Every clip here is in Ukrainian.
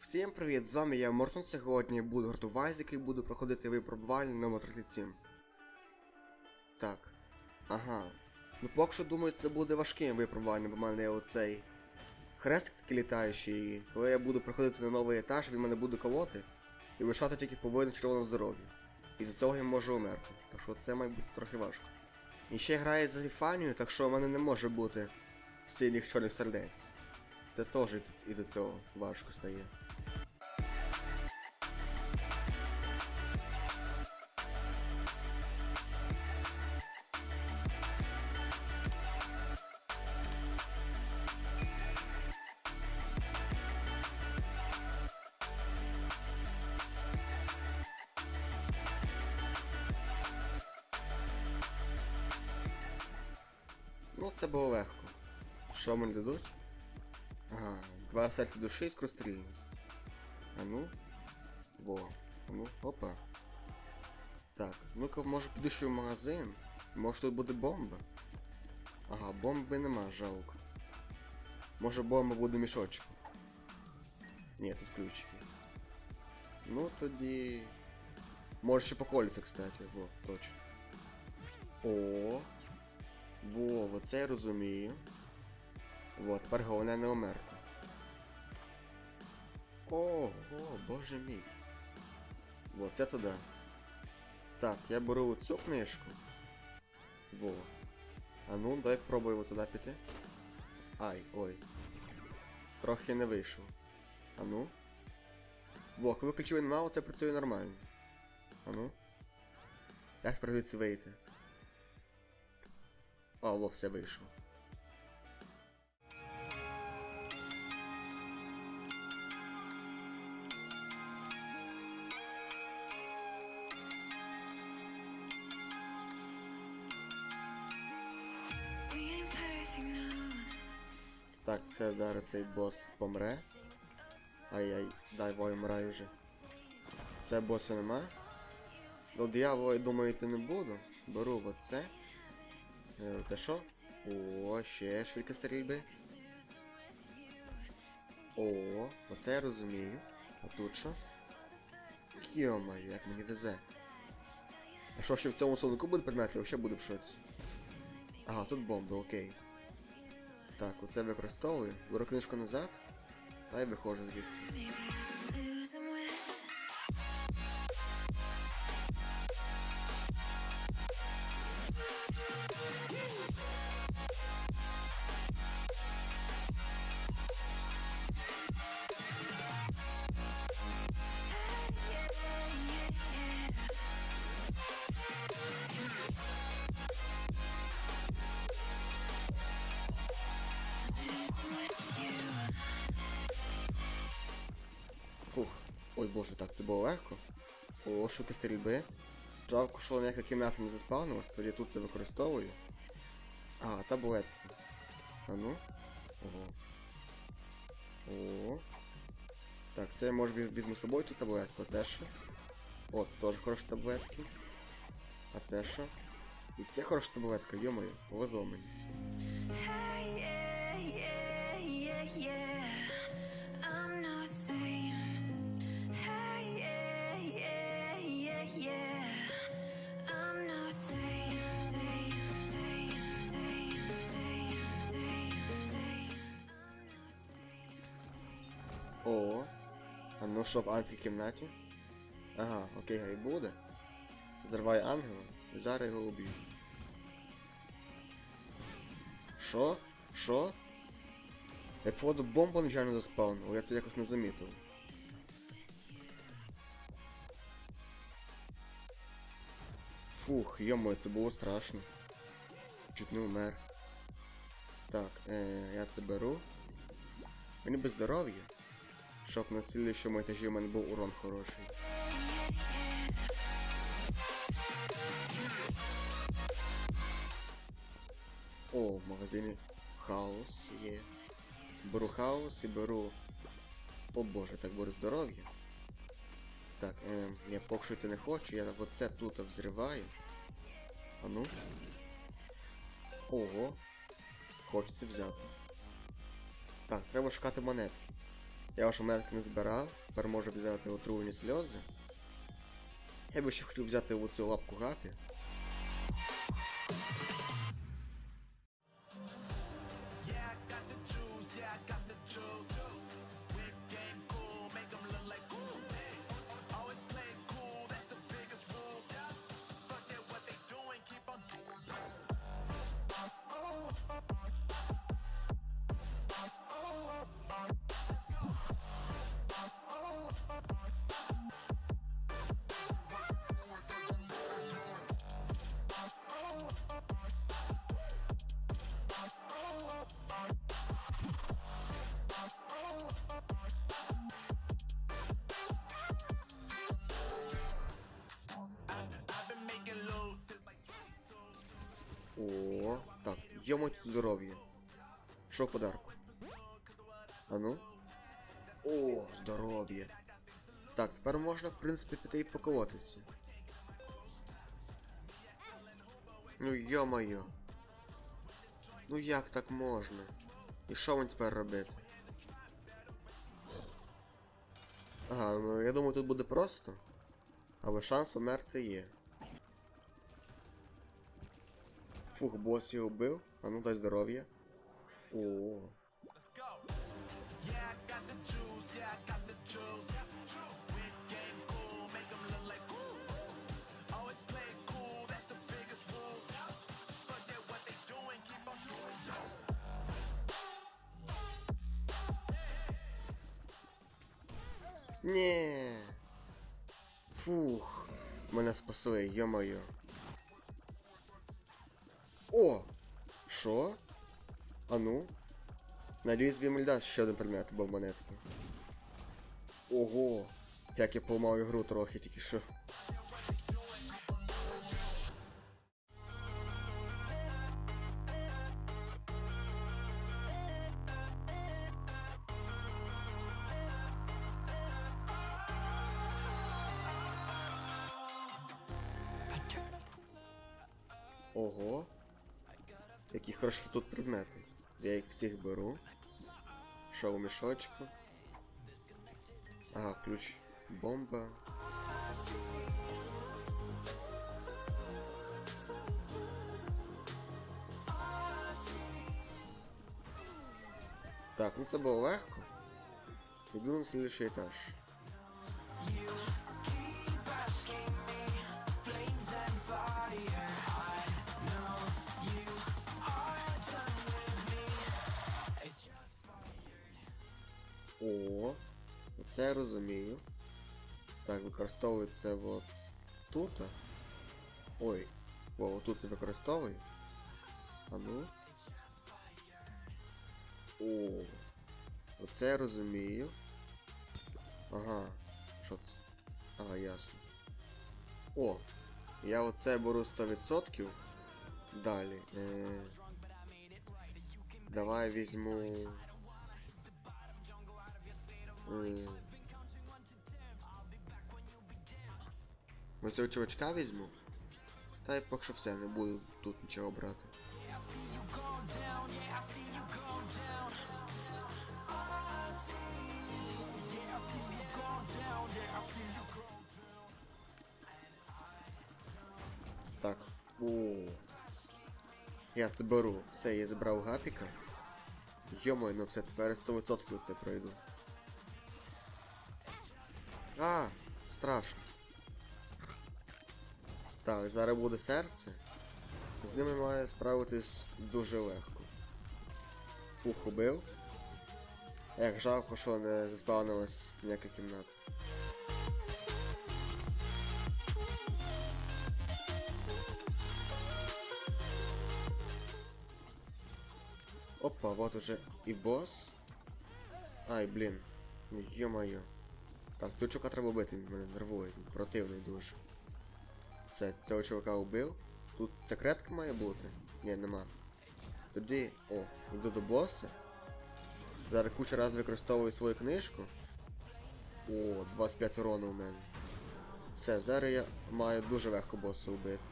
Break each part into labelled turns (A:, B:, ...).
A: Всім привіт! З вами я Мортон. Сьогодні буду гартувати, який буду проходити випробування номер 37. Так. Ага. Ну поки що думаю, це буде важким випробуванням, бо в мене є оцей хрестик такий літаючий. Коли я буду проходити на новий етаж, він мене буде колоти і лишати тільки половину червоного здоров'я. І за цього я можу умерти. Так що це має бути трохи важко. І ще грає за Ліфанію, так що в мене не може бути сильних чорних сердець. Це теж із-за цього важко стає. Ну, це було легко. Що мені дадуть? Два серця душі і скорострільність. А ну. Во. А ну, опа. Так, ну-ка, може піду в магазин. Може тут буде бомба? Ага, бомби нема, жалко. Може бомба буде в мішочку. Ні, тут ключики. Ну тоді. Може ще по колесу, кстати, во, точно. О. Во, оце я розумію. Во, тепер головне не умерти. Ого, боже мій. Во, це туди. Так, я беру цю книжку. Во. А ну, дай пробуємо туди піти. Ай, ой. Трохи не вийшов. А ну. Во, коли ключовий нема, це працює нормально. А ну. Як звідси вийти? А, во, все вийшло. Так, це зараз цей бос помре. Ай-яй, дай вой вмираю вже. Це боса нема. До диявола, я думаю, йти не буду. Беру оце. Це що? О, ще швидка стрільби. О, оце я розумію. А тут що? Йомаю, як мені везе. А що ще в цьому сундуку буде предметів, ще буду в шоці. Ага, тут бомби, окей. Так, оце використовую. Беру книжку назад. Та й виходжу звідси. Боже, так, це було легко. О, шуки стрільби. Жалко, що ніяка кімната не заспавнилась, тоді тут це використовую. А, таблетки. А ну. Ого. О. Так, це я віз- візьму з собою цю таблетку, а це що? О, це теж хороша таблетки. А це що? І це хороша таблетка, йомою, повезло мені. О, а ну що в анській кімнаті? Ага, окей, гай буде. Зриває ангела, і зараз його уб'ю. Що? Що? Я походу бомбу нечайно заспавнив, я це якось не замітив. Фух, йомо, це було страшно. Чуть не умер. Так, е, я це беру. Мені без здоров'я. Щоб на слідчому етажі у мене був урон хороший. О, в магазині хаос є. Беру хаос і беру. О боже, так беру здоров'я. Так, ем, я поки що це не хочу, я оце тут взриваю. А ну. Ого. Хочеться взяти. Так, треба шукати монетки. Я вашу медку не збирав, тепер можу взяти отруєні сльози. Я би ще хотів взяти оцю лапку гапі. О, так, йому здоров'я. Що подарку? А ну? О, здоров'я. Так, тепер можна, в принципі, піти і поколотися. Ну йо-моє. Ну як так можна? І що мені тепер робити? Ага, ну я думаю, тут буде просто. Але шанс померти є. Фух, бос його вбив. А ну дай здоров'я. О. Ні. Фух. Мене спасли, йо-моє. Що? А ну? Надіюсь, Вімельда ще один предмет або монетки. Ого! Як я поламав ігру трохи тільки що. Ого. Які хороші тут предмети. Я їх всіх беру. Що у мішочку? Ага, ключ. Бомба. Так, ну це було легко. Йду на слідчий етаж. Це я розумію. Так, використовується от тут. Ой, о, отут це використовую. А ну. О, оце я розумію. Ага, що це? Ага, ясно. О, я оце беру 100%. Далі. Е... Давай візьму. М. Ось цього чувачка візьму. Та й поки що все, не буду тут нічого брати. Так. О. Я це беру. Все, я забрав гапіка. Йомой, ну все, тепер 100% це пройду. А, страшно. Так, зараз буде серце. З ними має справитись дуже легко. Фух, убив. Як жалко, що не заспавнилась ніяка кімната. Опа, вот уже і босс. Ай, блін. Йо-моє. Так, чувака треба вбити, він мене нервує, противний дуже. Все, цього чувака вбив. Тут секретка має бути? Ні, нема. Тоді. О, йду до боса. Зараз куча раз використовую свою книжку. О, 25 урону у мене. Все, зараз я маю дуже легко боса вбити.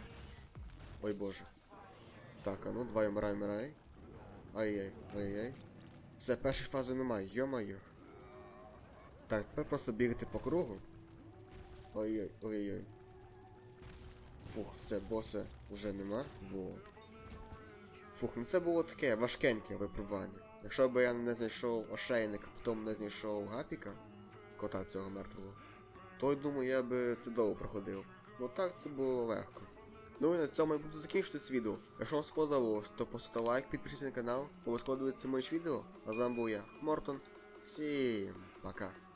A: Ой боже. Так, а ну, давай вмирай, вмирай. Ай-яй, ай-яй. Все, першої фази немає, йо-моє. Так, тепер просто бігати по кругу. Ой-ой, ой-ой. Фух, все, боса вже нема. Во. Фух, ну це було таке важкеньке випробування. Якщо б я не знайшов ошейник, а потім не знайшов гапіка, кота цього мертвого, то думаю, я би це довго проходив. Ну так це було легко. Ну і на цьому я буду закінчувати це відео. Якщо вам сподобалось, то поставте лайк, підпишіться на канал, обов'язково дивіться мої відео. А з вами був я, Мортон. Всім пока.